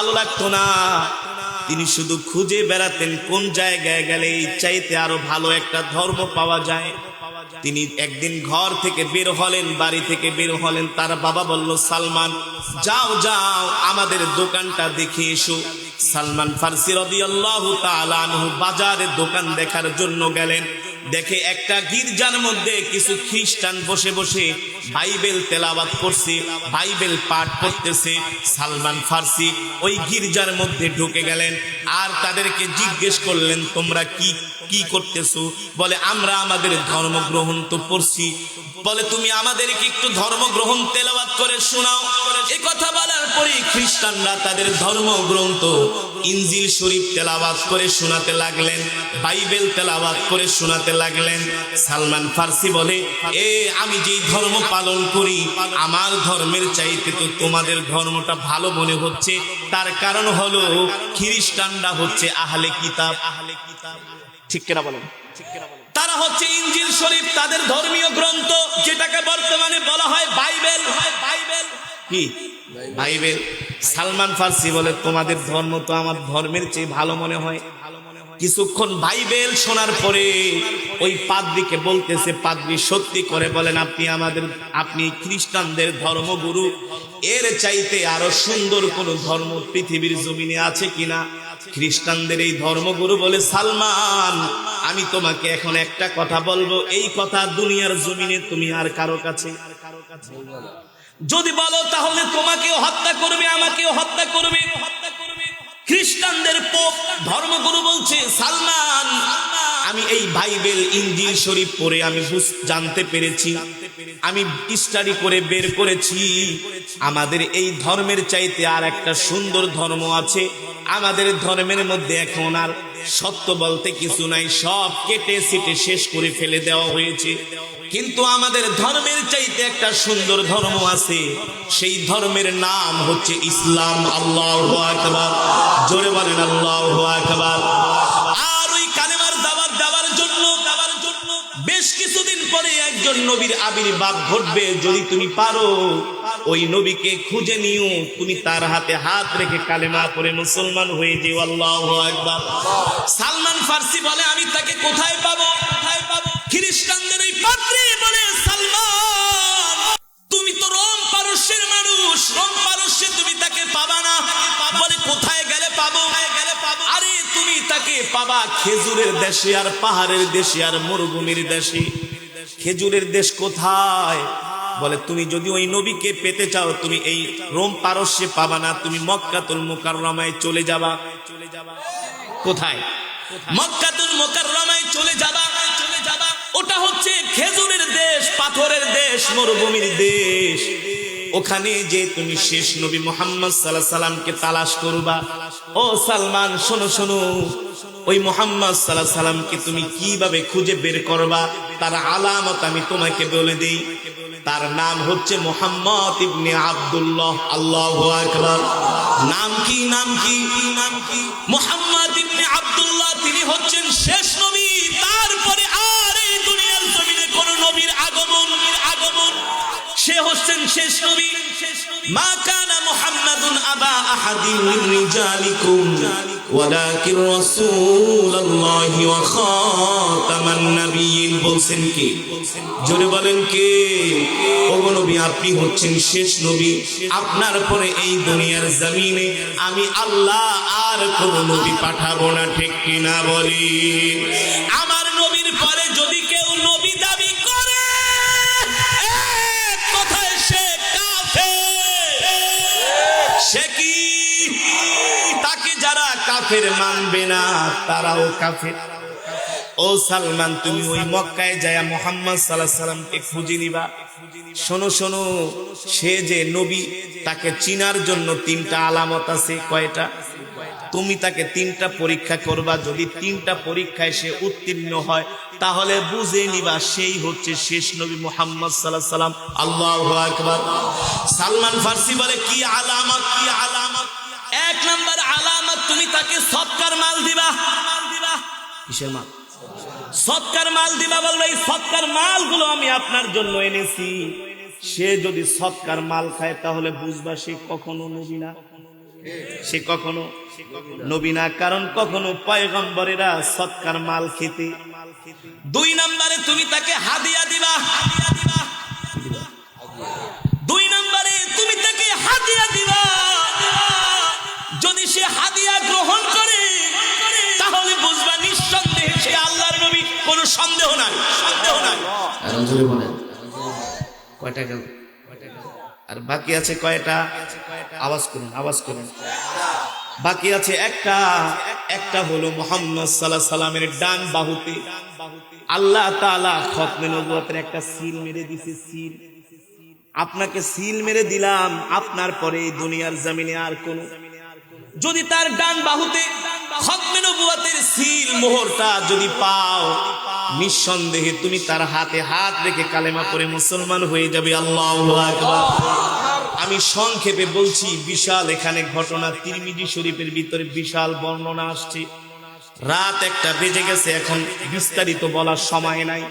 ভালো লাগতো না। তিনি শুধু খুঁজে বেড়াতেন কোন জায়গায় গেলে এই চাইতে আরও ভালো একটা ধর্ম পাওয়া যায়। তিনি একদিন ঘর থেকে বের হলেন, বাড়ি থেকে বের হলেন, তার বাবা বলল, সালমান, যাও যাও, আমাদের দোকানটা দেখে এসো। সালমান ফার্সি রদিয়াল্লাহু আল্লাহ বাজারে দোকান দেখার জন্য গেলেন। দেখে একটা গির্জার মধ্যে কিছু খ্রিস্টান বসে বসে বাইবেল তেলাওয়াত করছে, বাইবেল পাঠ করতেছে, সালমান ফার্সি ওই গির্জার মধ্যে ঢুকে গেলেন আর তাদেরকে জিজ্ঞেস করলেন, তোমরা কি কি করতেছো? বলে, আমরা আমাদের ধর্ম গ্রহণ তো পড়ছি বলে, তুমি আমাদেরকে একটু ধর্ম গ্রহণ করে শোনাও। কথা বলার পরে খ্রিস্টানরা তাদের ধর্ম গ্রন্থ ইনজিল শরীফ তেলাওয়াত করে শোনাতে লাগলেন বাইবেল তেলাওয়াত করে শোনাতে লাগলেন। সালমান ফার্সি বলে এ আমি যেই ধর্ম পালন করি আমার ধর্মের চাইতে তো তোমাদের ধর্মটা ভালো মনে হচ্ছে। তার কারণ হলো খ্রিস্টানরা হচ্ছে আহলে কিতাব। আহলে কিতাব ঠিক কিনা বলেন? তারা হচ্ছে ইঞ্জিল শরীফ তাদের ধর্মীয় গ্রন্থ যেটাকে বর্তমানে বলা হয় বাইবেল বাইবেল। কি? বাইবেল। সালমান ফার্সি বলে, তোমাদের ধর্ম তো আমার ধর্মের চেয়ে ভালো মনে হয়। কিছুক্ষণ বাইবেল শোনার পরে ওই পাদ্রিকে বলতেছে, পাদ্রি সত্যি করে বলেন, আপনি আমাদের, আপনি খ্রিস্টানদের ধর্মগুরু। এর চাইতে আরও সুন্দর কোন ধর্ম পৃথিবীর জমিনে আছে কিনা? খ্রিস্টানদের এই ধর্মগুরু বলে, সালমান, আমি তোমাকে এখন একটা কথা বলব। এই কথা দুনিয়ার জমিনে তুমি আর কারও কাছে যদি বলো তাহলে তোমাকেও হত্যা করবে, আমাকেও হত্যা করবে। খ্রিস্টানদের পোপ, ধর্মগুরু বলছে, সালমান, আমি এই বাইবেল, ইঞ্জিল শরীফ পড়ে আমি জানতে পেরেছি। আমি স্টাডি করে বের করেছি। আমাদের এই ধর্মের চাইতে আর একটা সুন্দর ধর্ম আছে। আমাদের ধর্মের মধ্যে এখন আর সত্য বলতে কিছু নাই, সব কেটে সিটে শেষ করে ফেলে দেওয়া হয়েছে। কিন্তু আমাদের ধর্মের চাইতে একটা সুন্দর ধর্ম আছে। সেই ধর্মের নাম হচ্ছে ইসলাম। আল্লাহ জোরে বলেন, আল্লাহ আর ওই কালেমার দাবার দেওয়ার জন্য দেওয়ার জন্য বেশ কিছুদিন পরে একজন নবীর আবির্ভাব ঘটবে। যদি তুমি পারো, ওই নবীকে খুঁজে নিও। তুমি তার হাতে হাত রেখে কালেমা পরে মুসলমান হয়ে যেও। আল্লাহ সালমান ফার্সি বলে, আমি তাকে কোথায় পাবো? কোথায় পাবো? খ্রিস্টানদের তাকে পাবা খেজুরের দেশে আর পাহাড়ের দেশে আর মরুভূমির দেশে? খেজুরের দেশ কোথায়? বলে, তুমি যদি ওই নবীকে পেতে চাও, তুমি এই রোম পারস্যে পাবা না, তুমি মক্কাতুল মুকাররমায় চলে যাবা। চলে যাবা কোথায়? মক্কাতুল মুকাররমায় চলে যাবা চলে যাবা। ওটা হচ্ছে খেজুরের দেশ, পাথরের দেশ, মরুভূমির দেশ। ওখানে যে তুমি শেষ নবী মোহাম্মদ সাল্লাহ সাল্লামকে তালাশ করবা। ও সালমান, শোনো শোনো। ওই মোহাম্মদ সাল্লাহ সাল্লামকে তুমি কীভাবে খুঁজে বের করবা, তার আলামত আমি তোমাকে বলে দিই। তার নাম হচ্ছে মোহাম্মদ ইবনে আব্দুল্লাহ। আল্লাহ আকবার। নাম কি নাম কি নাম কি? মোহাম্মদ ইবনে আব্দুল্লাহ, তিনি হচ্ছেন শেষ নবী। হচ্ছেন শেষ নবী। মা কানা মুহাম্মাদুন আবা আহাদিন মিন রিজালিকুম। ওয়ালাকিন রাসূলুল্লাহি ওয়া খাতামান নাবিয়্যিন। বলছেন জোরে বলেন কে? নবী, আপনি হচ্ছেন শেষ নবী। আপনার পরে এই দুনিয়ার জমিনে আমি আল্লাহ আর কোন নবী পাঠাবো না, ঠিক কিনা বলি? আমার কাফের মানবে না, তারাও কাফের। ও সালমান, তুমি ওই মক্কায় যায় মোহাম্মদ সাল্লাহ সাল্লামকে খুঁজে নিবা। শোনো শোনো, সে যে নবী, তাকে চিনার জন্য তিনটা আলামত আছে, কয়টা? তুমি তাকে তিনটা পরীক্ষা করবা, যদি তিনটা পরীক্ষায় সে উত্তীর্ণ হয়, তাহলে বুঝে নিবা সেই হচ্ছে শেষ নবী মোহাম্মদ সাল্লাহ সাল্লাম। আল্লাহ আকবার। সালমান ফার্সি বলে, কি আলামত কি আলামত কিসের মাল? সৎকার মাল দিবা বলবে, এই সৎকার মালগুলো আমি আপনার জন্য এনেছি। সে যদি সৎকার মাল খায়, তাহলে বুঝবা সে কখনো নবী না। সে কখনো নবী না, কারণ কখনো পয়গম্বরেরা সৎকার মাল খেতে। দুই নম্বরে তুমি তাকে হাদিয়া দিবা। দুই নম্বরে তুমি তাকে হাদিয়া দিবা। সন্দেহ নাই সন্দেহ নাই। আরও জোরে বলেন। কয়টা গেল? আর বাকি আছে কয়টা? আওয়াজ করুন আওয়াজ করুন। বাকি আছে একটা। একটা হলো মোহাম্মদ সাল্লাহ সাল্লামের ডান বাহুতে। আল্লাহ তাআলা খতমে নবুয়তের একটা সিল মেরে দিছে সিল। আপনাকে সিল মেরে দিলাম আপনার পরে দুনিয়ার জমিনে আর কোন। যদি তার ডান বাহুতে খতমে নবুয়তের সিল মোহরটা যদি পাও নিঃসন্দেহে তুমি তার হাতে হাত রেখে কালেমা পরে মুসলমান হয়ে যাবে, আল্লাহ আমি সংক্ষেপে বলছি, বিশাল এখানে ঘটনা, তিরমিজি শরীফের ভিতরে বিশাল বর্ণনা আসছে। রাত একটা বেজে গেছে, এখন বিস্তারিত বলার সময় নাই।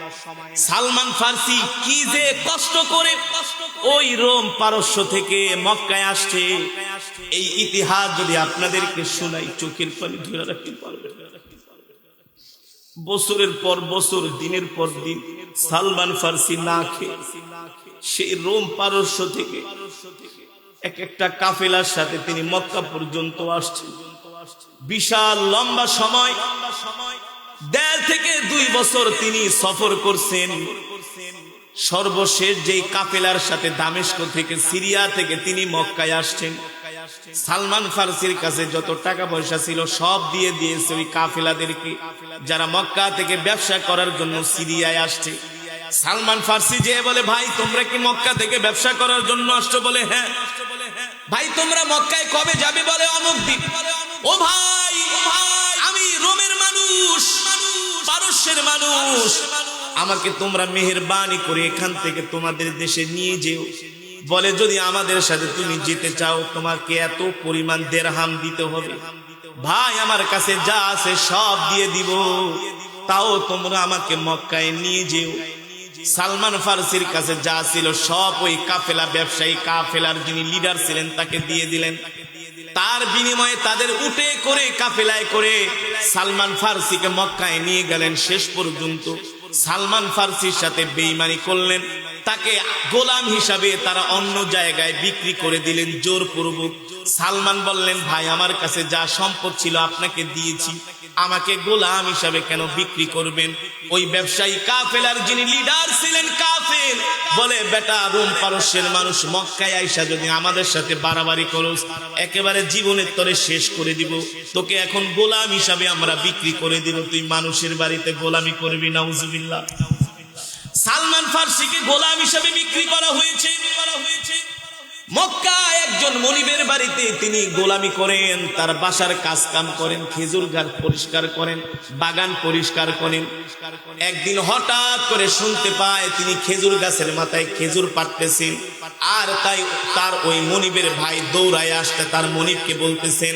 সালমান ফার্সি কি যে কষ্ট করে ওই রোম পারস্য থেকে মক্কায় আসছে। এই ইতিহাস যদি আপনাদেরকে শোনাই, চোখের পানি ধরে রাখতে পারবে। বছরের পর বছর, দিনের পর দিন সালমান ফার্সি না খেয়ে সেই রোম পারস্য থেকে এক একটা কাফেলার সাথে তিনি মক্কা পর্যন্ত আসছেন। বিশাল লম্বা সময়, দেড় থেকে দুই বছর তিনি সফর করছেন। সর্বশেষ যেই কাফেলার সাথে দামেস্ক থেকে, সিরিয়া থেকে তিনি মক্কায় আসছেন। সালমান ফার্সির কাছে যত টাকা পয়সা ছিল, সব দিয়ে দিয়েছে ওই কাফেলাদেরকে, যারা মক্কা থেকে ব্যবসা করার জন্য সিরিয়ায় আসছে। সালমান ফার্সি যে বলে, ভাই, তোমরা কি মক্কা থেকে ব্যবসা করার জন্য আসছো? বলে হ্যাঁ। ভাই, তোমরা মক্কায় কবে যাবে? বলে, অমুক দিন। ও ভাই, আমি রোমের মানুষ, পারস্যের মানুষ। আমাকে তোমরা মেহেরবানি করে এখান থেকে তোমাদের দেশে নিয়ে যেও। বলে, যদি আমাদের সাথে তুমি যেতে চাও, তোমাকে এত পরিমাণ দেড়হাম দিতে হবে। ভাই, আমার কাছে যা আছে সব দিয়ে দিব। তাও তোমরা আমাকে মক্কায় নিয়ে যেও। সালমান ফার্সির কাছে যা ছিল সব ওই কাফেলা ব্যবসায়ী, কাফেলার যিনি লিডার ছিলেন, তাকে দিয়ে দিলেন। তার বিনিময়ে তাদের উঠে করে, কাফেলায় করে সালমান ফার্সিকে মক্কায় নিয়ে গেলেন শেষ পর্যন্ত। সালমান ফার্সির সাথে বেইমানি করলেন। তাকে গোলাম হিসাবে তারা অন্য জায়গায় বিক্রি করে দিলেন জোর জোরপূর্বক। সালমান বললেন, ভাই, আমার কাছে যা সম্পদ ছিল আপনাকে দিয়েছি। আমাকে গোলাম হিসাবে কেন বিক্রি করবেন? ওই ব্যবসায়ী কাফেলার যিনি লিডার ছিলেন কাফেল বলে, বেটা, রুম পারস্যের মানুষ মক্কায় আইসা যদি আমাদের সাথে বাড়াবাড়ি করোস, একেবারে জীবনের তরে শেষ করে দিব। তোকে এখন গোলাম হিসাবে আমরা বিক্রি করে দিব। তুই মানুষের বাড়িতে গোলামি করবি না উজুবিল্লা সালমান ফার্সিকে গোলাম হিসাবে বিক্রি করা হয়েছে করা হয়েছে। মক্কা একজন মনিবের বাড়িতে তিনি গোলামি করেন, তার বাসার কাজ কাম করেন, খেজুর গাছ পরিষ্কার করেন, বাগান পরিষ্কার করেন। একদিন হঠাৎ করে শুনতে পায় তিনি খেজুর গাছের মাথায় খেজুর পাঠতেছেন আর তাই তার ওই মনিবের ভাই দৌড়ায় আসতে তার মনিবকে বলতেছেন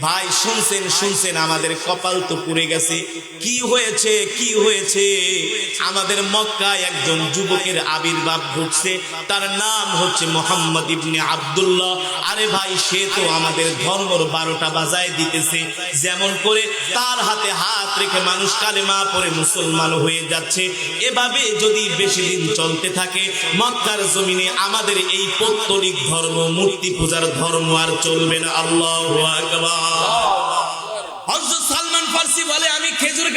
ভাই, শুনছেন শুনছেন, আমাদের কপাল তো পুড়ে গেছে। কি হয়েছে কি হয়েছে? আমাদের মক্কায় একজন যুবকের আবির্ভাব ঘটছে। তার নাম হচ্ছে মোহাম্মদ ইবনে আব্দুল্লাহ। আরে ভাই, সে তো আমাদের ধর্মর বারোটা বাজায় দিতেছে। যেমন করে তার হাতে হাত রেখে মানুষ কালেমা পরে মুসলমান হয়ে যাচ্ছে। এভাবে যদি বেশি দিন চলতে থাকে, মক্কার জমিনে আমাদের এই পৌত্তলিক ধর্ম, মূর্তি পূজার ধর্ম আর চলবে না। আল্লাহ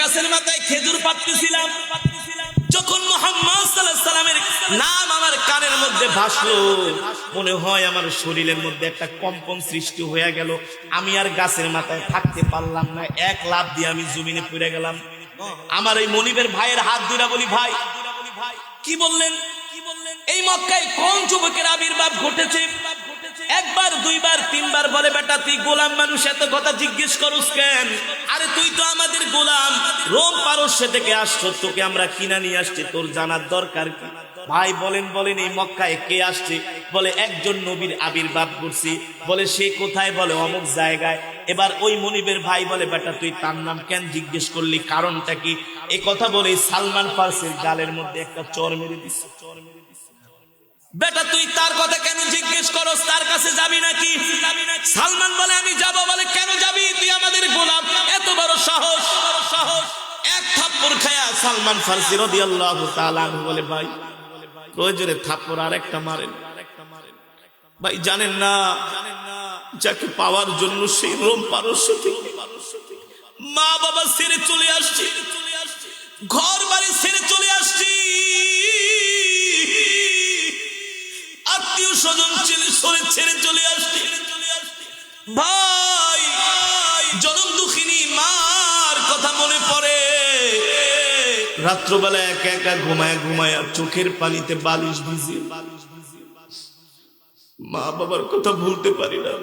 গাছের মাথায় খেজুর পাততেছিলাম। যখন মোহাম্মদ সাল্লামের নাম আমার কানের মধ্যে ভাসলো, মনে হয় আমার শরীরের মধ্যে একটা কম্পন সৃষ্টি হয়ে গেল। আমি আর গাছের মাথায় থাকতে পারলাম না, এক লাভ দিয়ে আমি জমিনে পড়ে গেলাম। আমার এই মনিবের ভাইয়ের হাত ধরে বলি, ভাই কি বললেন কি বললেন? এই মক্কায় কোন যুবকের আবির্ভাব ঘটেছে? একবার, দুইবার, তিনবার বলে, বেটা, তুই গোলাম মানুষ, এত কথা জিজ্ঞেস করুস কেন? আরে, তুই তো আমাদের গোলাম। রোম পারস্য থেকে আসছো, তোকে আমরা কিনা নিয়ে আসছি, তোর জানার দরকার কি? ভাই, বলেন বলেন, এই মক্কায় কে আসছে? বলে, একজন নবীর আবির্ভাব করছি বলে, সে কোথায়? বলে, অমুক জায়গায়। এবার ওই মনিবের ভাই বলে, বেটা, তুই তার নাম কেন জিজ্ঞেস করলি? কারণটা কি? এ কথা বলে সালমান ফার্সির গালের মধ্যে একটা চর মেরে দিচ্ছে বেটা, তুই তার কথা কেন জিজ্ঞেস করস? তার কাছে যাবি নাকি? সালমান বলে, আমি যাব বলে কেন যাবি? তুই আমাদের গোলাম। এত বড় সাহস সাহস। এক থাপ্পড় খায়া সালমান ফার্সি তাআলা আনহু বলে, ভাই, প্রয়োজনে থাপ্পড় আর একটা মারেন। ভাই, জানেন না, যাকে পাওয়ার জন্য সেই রোম পারস্য মা বাবা ছেড়ে চলে আসছি। ঘর বাড়ি ছেড়ে চলে আসছি। আত্মীয় স্বজন সরে ছেড়ে চলে আসছি। ভাই, জনম দুঃখিনী মার কথা মনে পড়ে। রাত্রবেলা একা একা ঘুমায় ঘুমায় চোখের পানিতে বালিশ ভিজিয়ে মা বাবার কথা ভুলতে পারি না।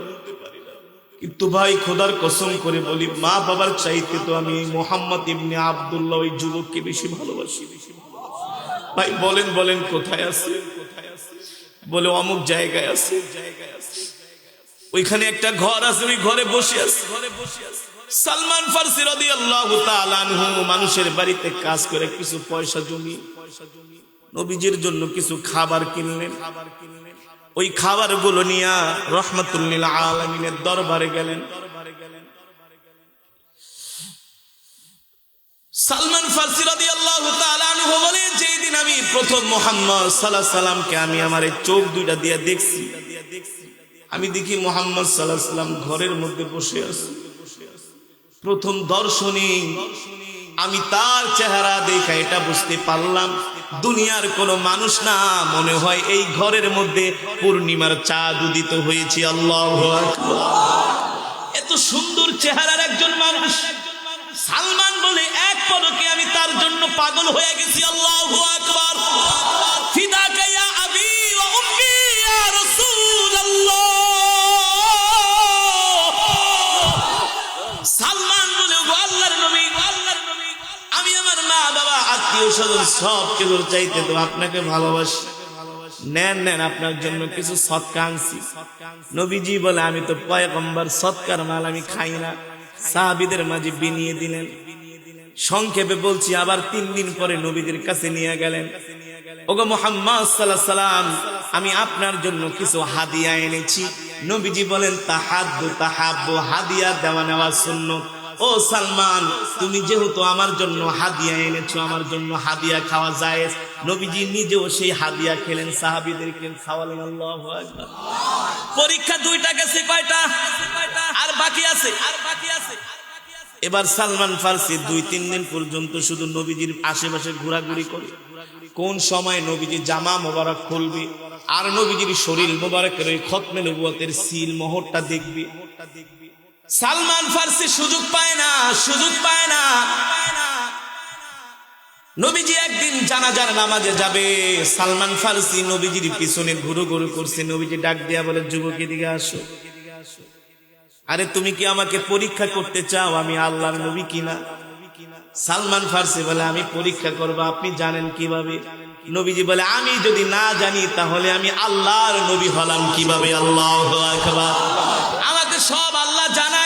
কিন্তু ভাই, খোদার কসম করে বলি, মা বাবার চাইতে তো আমি মোহাম্মদ ইবনে আব্দুল্লাহ ওই যুবককে বেশি ভালোবাসি। বেশি ভাই, বলেন বলেন কোথায় আছে কোথায় আছে? বলে, অমুক জায়গায় আছে। ওইখানে একটা ঘর আছে, ওই ঘরে বসে আছে। সালমান ফার্সি রদি আল্লাহ মানুষের বাড়িতে কাজ করে, কিছু পয়সা জমি, নবীজির জন্য কিছু খাবার কিনলেন। ওই খাবারগুলো নিয়ে রহমতুল্লিল আলমিনের দরবারে গেলেন। সালমান ফার্সি রাদিয়াল্লাহু তাআলা আনহু বলে যেই দিন আমি প্রথম মোহাম্মদ সাল্লাহ সাল্লামকে আমি আমার এই চোখ দুইটা দিয়ে দেখছি, আমি দেখি মোহাম্মদ সাল্লাহ সাল্লাম ঘরের মধ্যে বসে আছে। প্রথম দর্শনে আমি তার চেহারা দেখা এটা বুঝতে পারলাম, দুনিয়ার কোনো মানুষ না, মনে হয় এই ঘরের মধ্যে পূর্ণিমার চাঁদ উদিত হয়েছে। আল্লাহ এত সুন্দর চেহারার একজন মানুষ। সালমান বলে, এক পলকে আমি তার জন্য পাগল হয়ে গেছি, আল্লাহ ফিদা সালমান বলে আমি আমার মা বাবা সব চাইতে তো আপনাকে ভালোবাসি। নেন নেন, আপনার জন্য কিছু নবীজি বলে, আমি তো সৎকার মাল, আমি খাই না। সাহাবিদের মাঝে বিনিয়ে দিলেন। সংক্ষেপে বলছি, আবার তিন দিন পরে নবীদের কাছে নিয়ে গেলেন। ওগো মোহাম্মদ সাল্লাহ সাল্লাম আমি আপনার জন্য কিছু হাদিয়া এনেছি। নবীজি বলেন তাহাদ্দু তাহাব্বু, হাদিয়া দেওয়া নেওয়া সুন্নত। ও সালমান, তুমি যেহেতু আমার জন্য হাদিয়া এনেছো, আমার জন্য হাদিয়া খাওয়া যায় নবীজি নিজেও সেই হাদিয়া খেলেন আল্লাহু আকবার। পরীক্ষা দুইটা গেছে কয়টা? আর বাকি আছে আর বাকি আছে? এবার সালমান ফার্সি দুই, তিন দিন পর্যন্ত শুধু নবীজির আশেপাশে ঘোরাঘুরি করে। কোন সময় নবীজি জামা মোবারক খুলবে, আর নবীজির শরীর মোবারকের ওই খতমে নবুয়তের সিল মোহরটা দেখবে। সালমান ফার্সি সুযোগ পায় না, সুযোগ পায় না। নবীজি একদিন জানাজার নামাজে যাবে, সালমান ফার্সি নবীজির পিছনে ঘুরু ঘুরু করছে, নবীজি ডাক দিয়া বলে, যুবক, এদিকে আসো। আরে, তুমি কি আমাকে পরীক্ষা করতে চাও? আমি আল্লাহর নবী কিনা সালমান ফার্সি বলে, আমি পরীক্ষা করব, আপনি জানেন কীভাবে? নবীজি বলে, আমি যদি না জানি, তাহলে আমি আল্লাহর নবী হলাম কীভাবে? আল্লাহ আমাকে সব আল্লাহ জানায়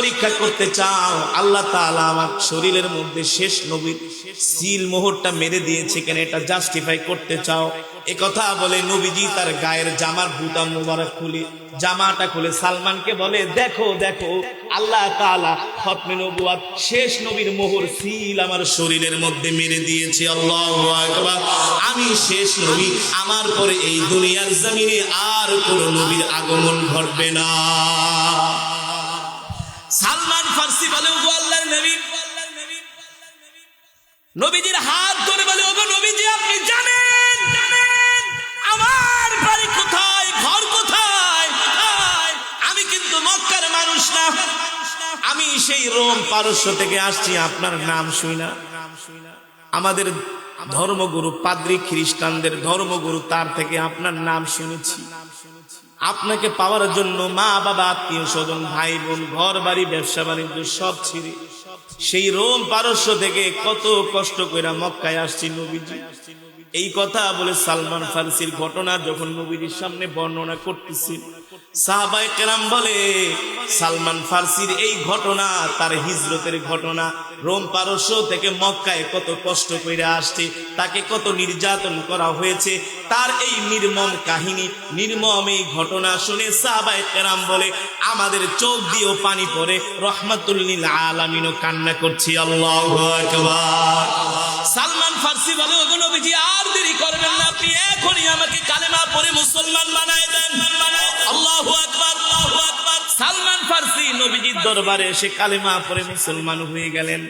পরীক্ষা করতে চাও, আল্লাহ তাআলা আমার শরীরের মধ্যে শেষ নবীর সিল মোহরটা মেরে দিয়েছে কেন এটা জাস্টিফাই করতে চাও? এ কথা বলে নবীজি তার গায়ের জামার বুতাম মোবারক খুলে, জামাটা খুলে সালমানকে বলে, দেখো দেখো, আল্লাহ তাআলা খতমে নবুয়াত, শেষ নবীর মোহর সিল আমার শরীরের মধ্যে মেরে দিয়েছে, আল্লাহু আমি শেষ নবী, আমার পরে এই দুনিয়ার জমিনে আর কোন নবীর আগমন ঘটবে না। নবী। নবীজির হাত ধরে বলে, ওগো নবীজি, আপনি জানেন আমার বাড়ি কোথায়, ঘর কোথায়? আমি কিন্তু মক্কার মানুষ না। আমি সেই রোম পারস্য থেকে আসছি, আপনার নাম শুই না। আমাদের ধর্মগুরু পাদ্রী খ্রিস্টানদের ধর্মগুরু তার থেকে আপনার নাম শুনেছি। আপনাকে পাওয়ার জন্য মা বাবা আত্মীয় স্বজন ভাই বোন ঘর বাড়ি ব্যবসা বাণিজ্য সব ছিঁড়ে। সেই রোম পারস্য থেকে কত কষ্ট করে মক্কায় আসছি নবীজি। এই কথা বলে সালমান ফার্সির ঘটনা যখন নবীজির সামনে বর্ণনা করতেছি সাহাবাই কেরাম বলে, সালমান ফার্সির এই ঘটনা তার হিজরতের ঘটনা। রোম পারস্য থেকে মক্কায় কত কষ্ট করে আসছে, তাকে কত নির্যাতন করা হয়েছে, তার এই নির্মম কাহিনী, নির্মম এই ঘটনা শুনে সাহাবাই কেরাম বলে, আমাদের চোখ দিয়েও পানি পড়ে রহমাতুল্লিল আলামিনও কান্না করছি, আল্লাহ সালমান ফার্সি বলে, ওগো নবীজি, আর দেরি করবেন না, আপনি এখনই আমাকে কালেমা পড়ে মুসলমান বানায় দেন। সালমান ফার্সি নবীজির দরবারে সে কালেমা পরে মুসলমান হয়ে গেলেন।